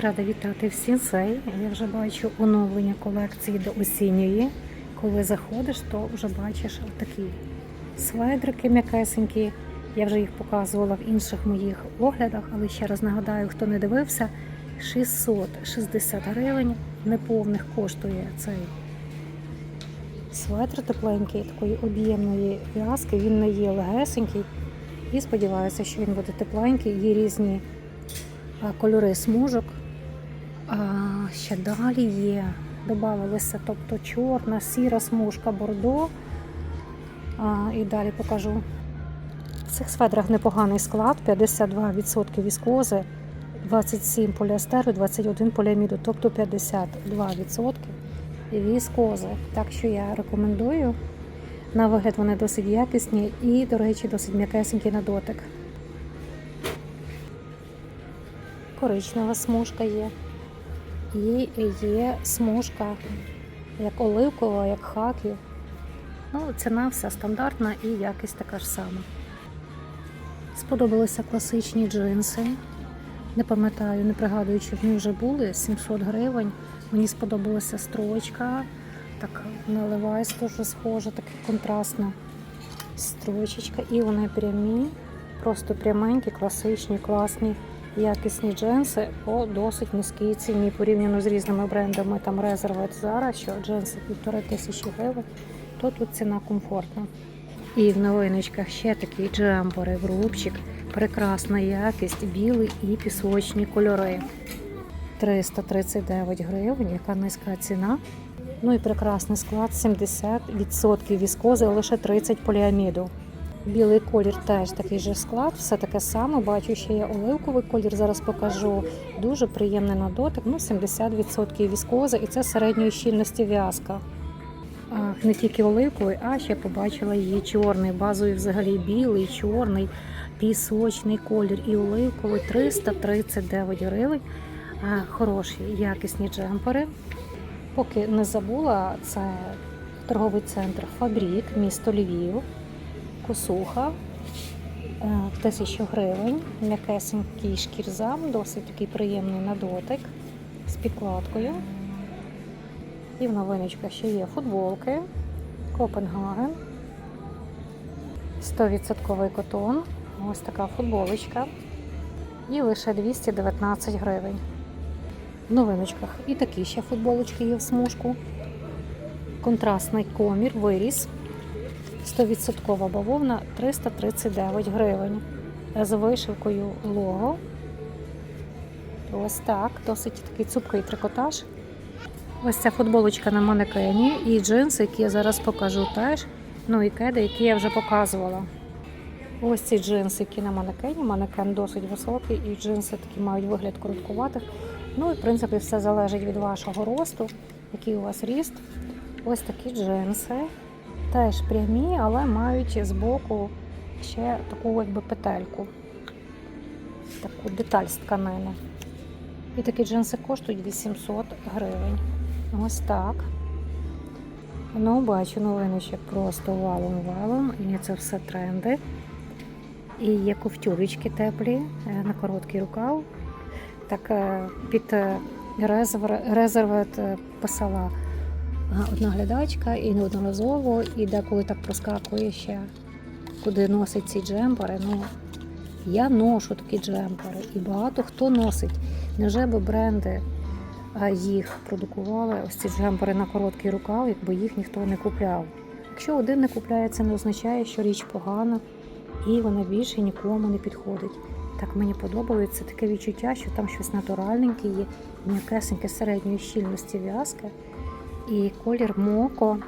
Рада вітати в Сінсей. Я вже бачу оновлення колекції до осінньої. Коли заходиш, то вже бачиш такі сведрики м'якесенькі. Я вже їх показувала в інших моїх оглядах, але ще раз нагадаю, хто не дивився, 660 гривень неповних коштує цей светр тепленький, такої об'ємної в'язки. Він не є легесенький. І сподіваюся, що він буде тепленький. Є різні кольори смужок. Ще далі є. Добавилися, тобто чорна, сіра смужка бордо. А, і далі покажу. В цих сведрах непоганий склад, 52% віскози, 27 поліастеру, 21 поліаміду, тобто 52% віскози. Так що я рекомендую. На вигляд вони досить якісні і, до речі, досить м'якесенькі на дотик. Коричнева смужка є. І є смужка як оливкова, як хакі. Ну, ціна вся стандартна і якість така ж сама. Сподобалися класичні джинси. Не пам'ятаю, не пригадую, чи вони вже були 700 гривень. Мені сподобалася строчка. Так на Levi's теж схожа, така контрастна строчечка. І вони прямі, просто пряменькі, класичні, класні, якісні джинси по досить низькій ціні порівняно з різними брендами. Там Reserved зараз, що джинси півтори тисячі гривень, то тут ціна комфортна. І в новиночках ще такі джемпери в рубчик. Прекрасна якість, білий і пісочні кольори. 339 гривень, яка низька ціна. Ну і прекрасний склад 70% віскози, лише 30 поліаміду. Білий колір теж такий же склад, все таке саме. Бачу, ще є оливковий колір, зараз покажу. Дуже приємний на дотик. Ну, 70% віскози, і це середньої щільності в'язка. Не тільки оливковий, а ще побачила її чорний, базовий взагалі білий, чорний, пісочний колір і оливковий 339 гривень. Хороші, якісні джемпери. Поки не забула, це торговий центр Фабрік, місто Львів, Косуха, е, тисячу гривень, м'якесенький шкірзам, досить такий приємний на дотик з підкладкою. І в новиночках ще є футболки, Копенгаген, 100% котон, ось така футболочка. І лише 219 гривень. В новиночках і такі ще футболочки є в смужку. Контрастний комір, виріс. 100% бавовна 339 гривень. З вишивкою лого. Ось так, досить такий цупкий трикотаж. Ось ця футболочка на манекені і джинси, які я зараз покажу теж. Ну і кеди, які я вже показувала. Ось ці джинси, які на манекені. Манекен досить високий, і джинси такі мають вигляд короткуватих. Ну і в принципі все залежить від вашого росту, який у вас ріст. Ось такі джинси. Теж прямі, але мають збоку ще таку якби петельку, таку деталь з тканини. І такі джинси коштують 800 гривень. Ось так. Ну, бачу новиночок просто валом-валом. І це все тренди. І є ковтюрочки теплі е, на короткий рукав. Так е, під резервет е, писала одна глядачка і неодноразово, і деколи так проскакує ще, куди носить ці джемпери. Ну, я ношу такі джемпери, і багато хто носить. Невже би бренди їх продукували, ось ці джемпери на короткий рукав, якби їх ніхто не купляв. Якщо один не купляє, це не означає, що річ погана і вона більше нікому не підходить. Так мені подобається таке відчуття, що там щось натуральненьке є, м'якесеньке середньої щільності в'язки. І колір моко.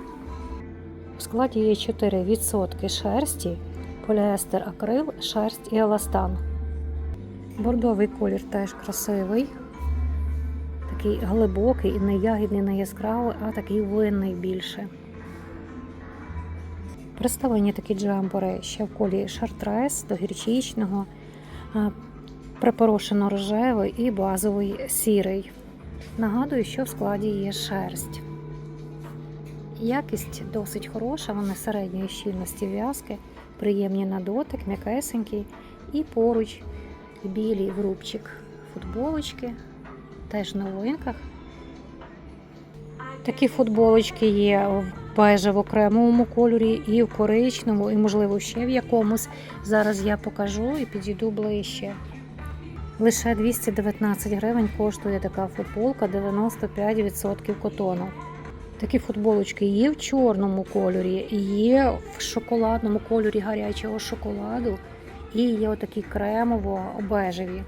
У складі є 4% шерсті, поліестер акрил, шерсть і еластан. Бордовий колір теж красивий. Такий глибокий не ягідний, не яскравий, а такий винний більше. Представлені такі джемпери ще в колі шартрес до гірчичного, припорошено рожевий і базовий сірий. Нагадую, що в складі є шерсть. Якість досить хороша, вони середньої щільності в'язки, приємні на дотик, м'якесенький. І поруч білий врубчик футболочки теж в новинках. Такі футболочки є в бежево-кремовому кольорі, і в коричневому, і, можливо, ще в якомусь. Зараз я покажу і підійду ближче. Лише 219 гривень коштує така футболка, 95% котону. Такі футболочки є в чорному кольорі, є в шоколадному кольорі гарячого шоколаду, і є отакі кремово-бежеві.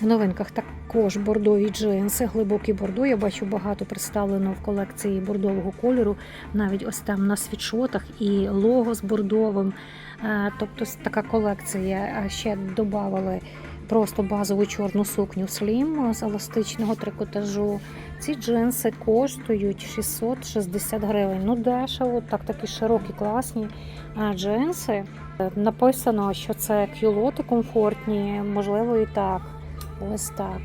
В новинках також бордові джинси, глибокі бордо. Я бачу багато представлено в колекції бордового кольору. Навіть ось там на світшотах і лого з бордовим. Е, Тобто така колекція. Ще додавали просто базову чорну сукню Slim з еластичного трикотажу. Ці джинси коштують 660 гривень. Ну дешево, так такі широкі, класні джинси. Е, Написано, що це кюлоти комфортні, можливо, і так. Ось так.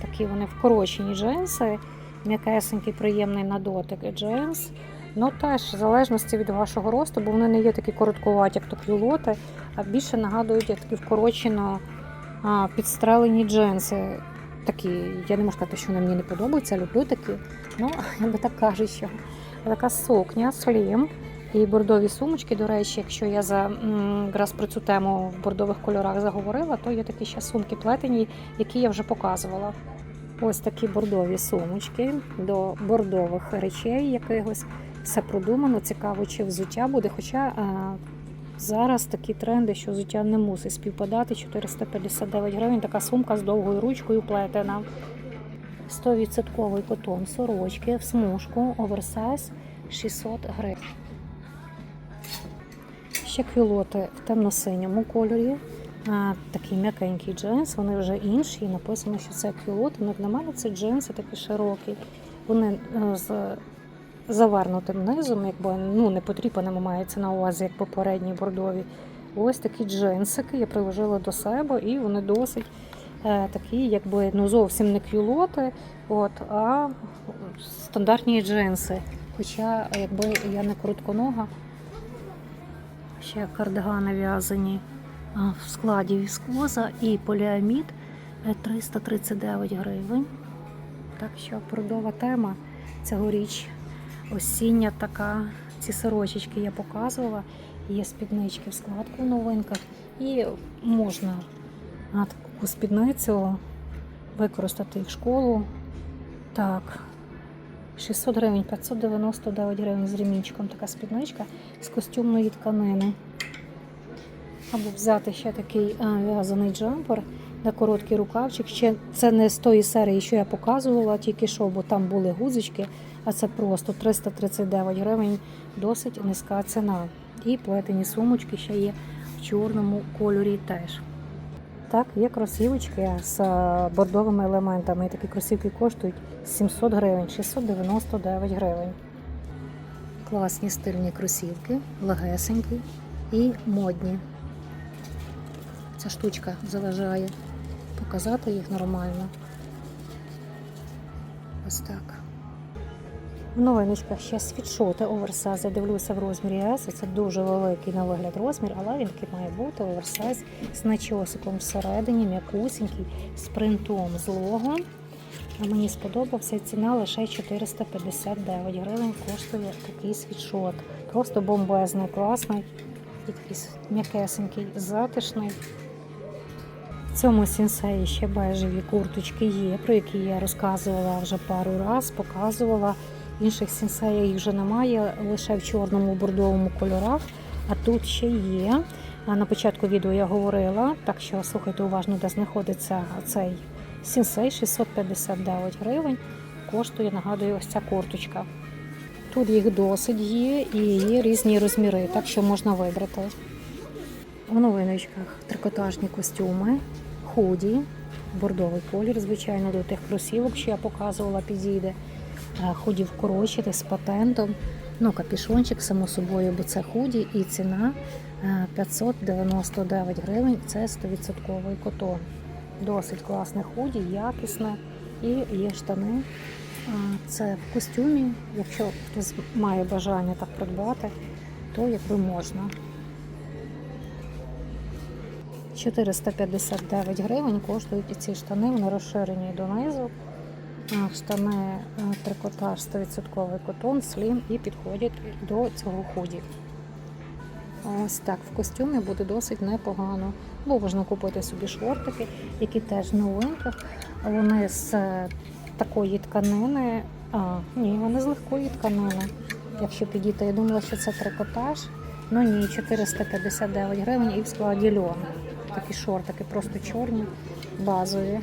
Такі вони вкорочені джинси, м'якесенький, приємний на дотик джинс. Ну теж в залежності від вашого росту, бо вони не є такі короткуваті, як то кюлоти, а більше нагадують як такі вкорочено підстрелені джинси. Такі, я не можу сказати, що вони мені не подобаються, люблю такі. Ну, я би так кажу, що така сукня, слім. І бордові сумочки, до речі, якщо я за якраз про цю тему в бордових кольорах заговорила, то є такі ще сумки плетені, які я вже показувала. Ось такі бордові сумочки до бордових речей якихось. Все продумано, цікаво, чи взуття буде. Хоча а, зараз такі тренди, що взуття не мусить співпадати. 459 гривень, така сумка з довгою ручкою плетена. 100% котон сорочки в смужку, оверсайз 600 гривень. Ще кюлоти в темно-синьому кольорі. Такий м'якенький джинс, вони вже інші. Написано, що це кюлоти. Ну, для мене це джинси такі широкі. Вони е, з завернутим низом, якби ну, не потріпаними мається на увазі, як попередні бордові. Ось такі джинсики я приложила до себе, і вони досить е, такі, якби ну зовсім не кюлоти, от, а стандартні джинси. Хоча, якби я не коротконога, ще кардигани в'язані в складі віскоза і поліамід е, 339 гривень. Так що продова тема цьогоріч осіння така. Ці сорочечки я показувала. Є спіднички в складку в новинках. І можна на таку спідницю використати в школу. Так, 600 гривень, 599 гривень з ремінчиком така спідничка з костюмної тканини. Або взяти ще такий а, в'язаний джемпер на короткий рукавчик. Ще це не з тої серії, що я показувала, тільки що, бо там були гузочки, а це просто 339 гривень, досить низька ціна. І плетені сумочки ще є в чорному кольорі теж. Так, є кросівочки з е, бордовими елементами. Такі кросівки коштують 700 гривень, 699 гривень. Класні стильні кросівки, легесенькі і модні. Ця штучка заважає показати їх нормально. Ось так. В новиночках ще світшоти оверсайз. Я дивлюся в розмірі S. Це дуже великий на вигляд розмір, але він такий має бути оверсайз з начосиком всередині, м'якусенький, з принтом з лого. А мені сподобався ціна лише 459 гривень коштує такий світшот. Просто бомбезний, класний, такий м'якесенький, затишний. Цьому сінсеї ще бежеві курточки є, про які я розказувала вже пару раз, показувала. Інших сінсеях їх вже немає, лише в чорному бордовому кольорах. А тут ще є. На початку відео я говорила, так що слухайте уважно, де знаходиться цей сінсей 659 гривень. Коштує, нагадую, ось ця курточка. Тут їх досить є і є різні розміри, так що можна вибрати. В новиночках трикотажні костюми, худі, бордовий колір, звичайно, до тих кросівок, що я показувала, підійде. Е, Худі вкорочити з патентом. Ну, капішончик, само собою, бо це худі, і ціна е, 599 гривень. Це 100% котон. Досить класне худі, якісне. І є штани. Е, Це в костюмі. Якщо хтось має бажання так придбати, то якби можна. 459 гривень коштують і ці штани, вони розширені донизу. Штани е, трикотаж 100% котон, слім і підходять до цього худі. Ось так, в костюмі буде досить непогано. Бо можна купити собі шортики, які теж в. Вони з е, такої тканини. А, ні, вони з легкої тканини. Якщо підійти, я думала, що це трикотаж. Ну ні, 459 гривень і в складі льон. Такі шортики, просто чорні, базові.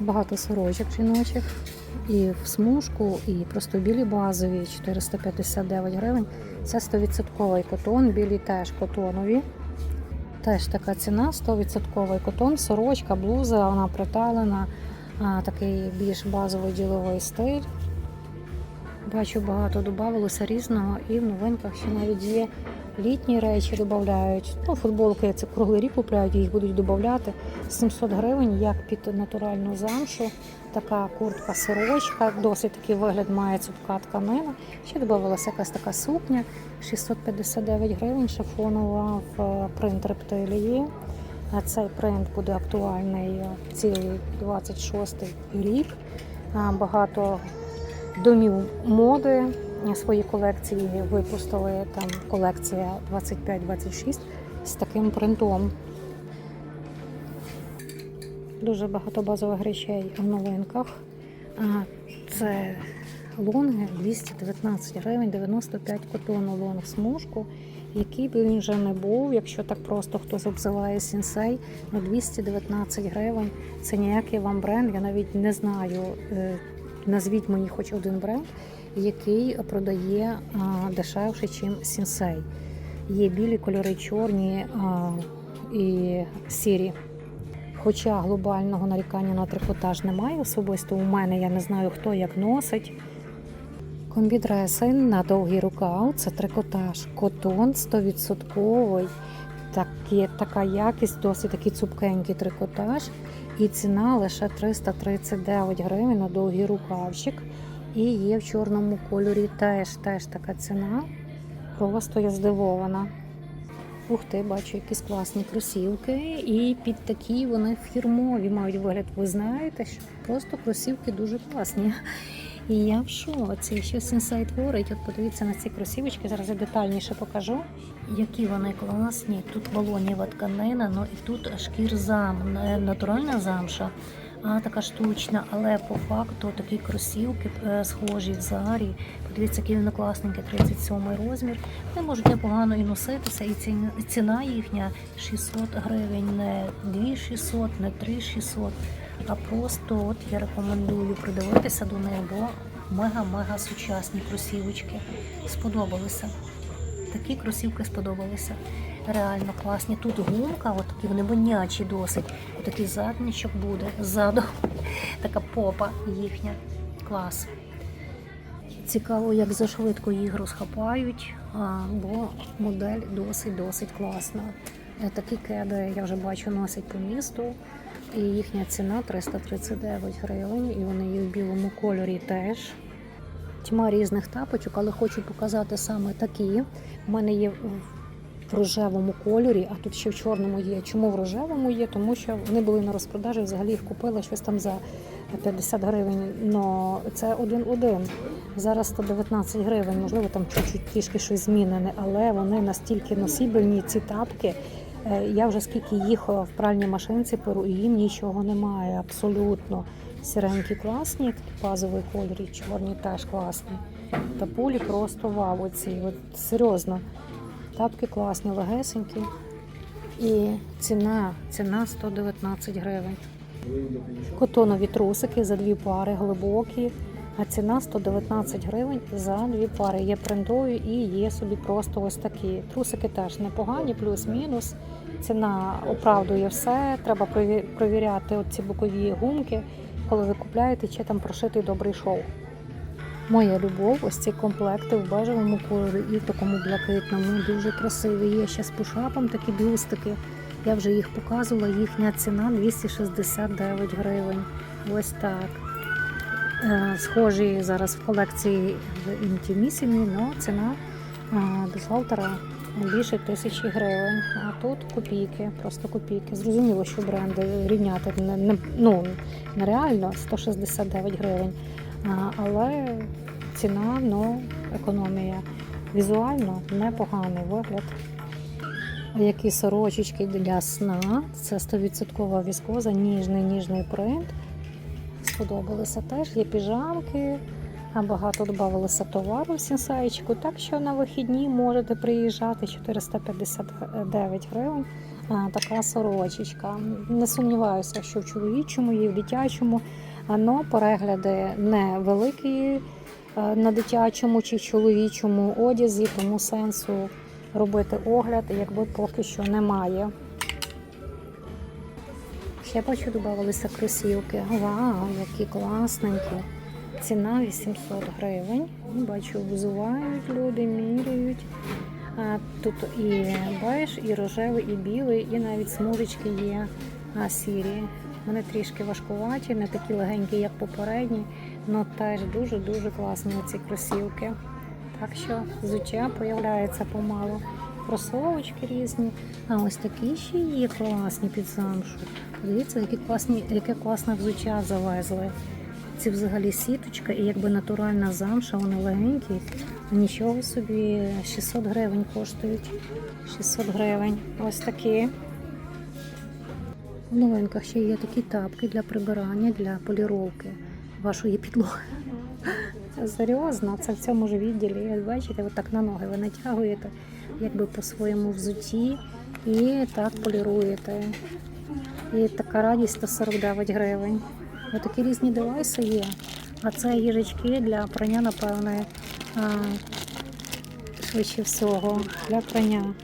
Багато сорочок жіночих. І в смужку, і просто білі базові 459 гривень. Це 100% котон, білі теж котонові. Теж така ціна, 100% котон, сорочка, блуза, вона приталена, такий більш базовий діловий стиль. Бачу, багато додавалося різного, і в новинках ще навіть є літні речі додають. Ну, футболки це круглий рік купляють, їх будуть додавати. 700 гривень, як під натуральну замшу. Така куртка сорочка, досить такий вигляд має цупка тканина. Ще додавалася якась така сукня, 659 гривень, шифонова в е, принт рептилії. Цей принт буде актуальний цілий 26 рік. Багато домів моди свої колекції випустили. Там колекція 25-26 з таким принтом. Дуже багато базових речей в новинках. Це лонги 219 гривень, 95 котону лонг смужку. Який би він вже не був, якщо так просто хтось обзиває сінсей, ну 219 гривень. Це ніякий вам бренд. Я навіть не знаю. Е, Назвіть мені хоч один бренд, який продає а, дешевше, ніж сінсей. Є білі кольори, чорні а, і сірі. Хоча глобального нарікання на трикотаж немає особисто у мене, я не знаю хто як носить. Комбідреси на довгий рукав це трикотаж, котон 100%. Такі, така якість, досить такий цупкенький трикотаж. І ціна лише 339 гривень на довгий рукавчик. І є в чорному кольорі теж, теж така ціна. Просто я здивована. Ух ти, бачу якісь класні кросівки. І під такі вони фірмові мають вигляд. Ви знаєте, що просто кросівки дуже класні. І я в шоці, що Сенсей творить. От подивіться на ці кросівочки, зараз я детальніше покажу. Які вони класні. Тут балоніва тканина, ну і тут шкірзам, не натуральна замша, а така штучна, але по факту такі кросівки е, схожі в зарі. Подивіться, які вони класненькі, 37 розмір. Вони можуть непогано і носитися, і ціна їхня 600 гривень, не 2600, не 3600. А просто от я рекомендую придивитися до них, бо мега-мега сучасні кросівочки. Сподобалися. Такі кросівки сподобалися. Реально класні. Тут гумка, от вони вонячі досить. Отакий задничок буде. Ззаду така попа їхня. Клас. Цікаво, як зашвидко їх розхапають, бо модель досить-досить класна. Такі кеди я вже бачу носять по місту. І їхня ціна 339 гривень, і вони є в білому кольорі теж. Тьма різних тапочок, але хочу показати саме такі. У мене є в рожевому кольорі, а тут ще в чорному є. Чому в рожевому є? Тому що вони були на розпродажі, взагалі їх купила щось там за 50 гривень. Но це один-один. Зараз 119 гривень, можливо, там чуть-чуть трішки щось змінене, але вони настільки носібельні, ці тапки. Е, Я вже скільки їх в пральній машинці перу, і їм нічого немає, абсолютно. Сіренькі класні, базовий колір, і чорні теж класні. Та пулі просто вау, оці, от серйозно. Тапки класні, легесенькі. І ціна, ціна 119 гривень. Котонові трусики за дві пари глибокі, а ціна 119 гривень за дві пари. Є принтові і є собі просто ось такі. Трусики теж непогані, плюс-мінус. Ціна оправдує все. Треба провіряти ці бокові гумки, коли ви купляєте, чи там прошитий добрий шов. Моя любов, ось ці комплекти в бежевому кольорі і в такому блакитному. Дуже красиві. Є ще з пушапом такі бюстики. Я вже їх показувала, їхня ціна 269 гривень. Ось так. Е, Схожі зараз в колекції в інтімісімі, але ціна е, бюстгальтера більше тисячі гривень. А тут копійки, просто копійки. Зрозуміло, що бренди рівняти не, не, ну, нереально 169 гривень. Але ціна, ну, економія. Візуально непоганий вигляд. Які сорочечки для сна. Це 100% віскоза, ніжний ніжний принт. Сподобалися теж. Є піжамки, а багато додавалося товару в сінсайчику. Так що на вихідні можете приїжджати 459 гривень. Така сорочечка. Не сумніваюся, що в чоловічому і в дитячому. Но перегляди не великі е, на дитячому чи чоловічому одязі, тому сенсу робити огляд, якби поки що немає. Ще бачу, додавалися кросівки. Вау, які класненькі. Ціна 800 гривень. Бачу, взувають люди, міряють. А, тут і беж, і рожевий, і білий, і навіть смужечки є а, сірі. Вони трішки важкуваті, не такі легенькі, як попередні, але теж дуже-дуже класні ці кросівки. Так що взуття появляється помалу. Кросовочки різні. А ось такі ще є класні під замшу. Подивіться, які класні, яке класне взуття завезли. Ці взагалі сіточка і якби натуральна замша, вони легенькі. Нічого собі 600 гривень коштують. 600 гривень. Ось такі. В новинках ще є такі тапки для прибирання, для поліровки вашої підлоги. Це серйозно, це в цьому ж відділі. Як бачите, отак на ноги ви натягуєте, якби по своєму взутті, і так поліруєте. І така радість 149 гривень. Отакі різні девайси є. А це їжачки для прання, напевне, швидше всього, для прання.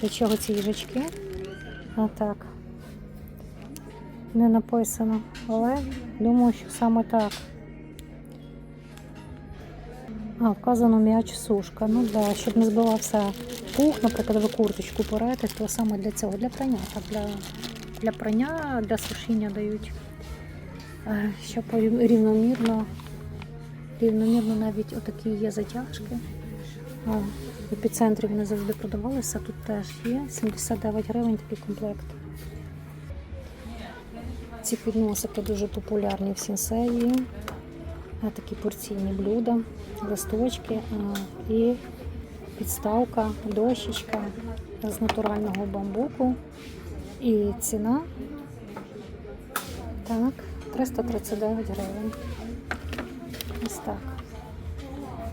Для чого ці їжачки? Отак. Не написано, але думаю, що саме так. А, вказано м'яч сушка. Ну да, щоб не збивався пух, наприклад, ви курточку порете, то саме для цього, для прання. Так, для, для прання, для сушіння дають. Е, Щоб рівномірно, рівномірно навіть отакі є затяжки. В епіцентрі вони завжди продавалися, тут теж є 79 гривень такий комплект. Ці підносики дуже популярні в сінсеї. Такі порційні блюда, листочки і підставка, дощечка з натурального бамбуку. І ціна так, 339 гривень. Ось так.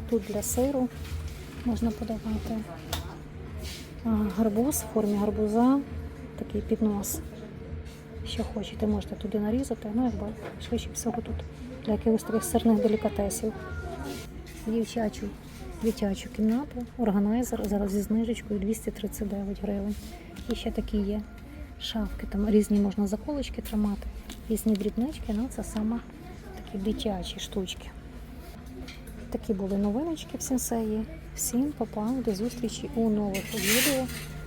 Тут для сиру можна подавати гарбуз в формі гарбуза, такий піднос. Що хочете, можете туди нарізати, ну якби швидше всього тут для якихось таких сирних делікатесів. Дівчачу, дитячу кімнату, органайзер зараз зі знижечкою 239 гривень. І ще такі є шафки, там різні можна заколочки тримати, різні дрібнички, ну це саме такі дитячі штучки. Такі були новиночки в сенсеї. Всім папа, до зустрічі у нових відео.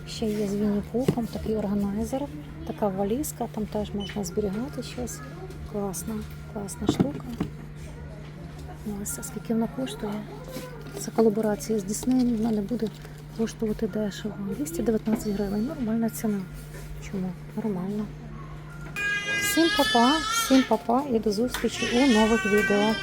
Ще є з Вінні Пухом, такий органайзер, така валізка, там теж можна зберігати щось. Класна, класна штука. Ось, скільки вона коштує? Це колаборація з Діснеєм, вона не буде коштувати дешево. 219 гривень. Нормальна ціна. Чому? Нормально. Всім папа, всім папа і до зустрічі у нових відео.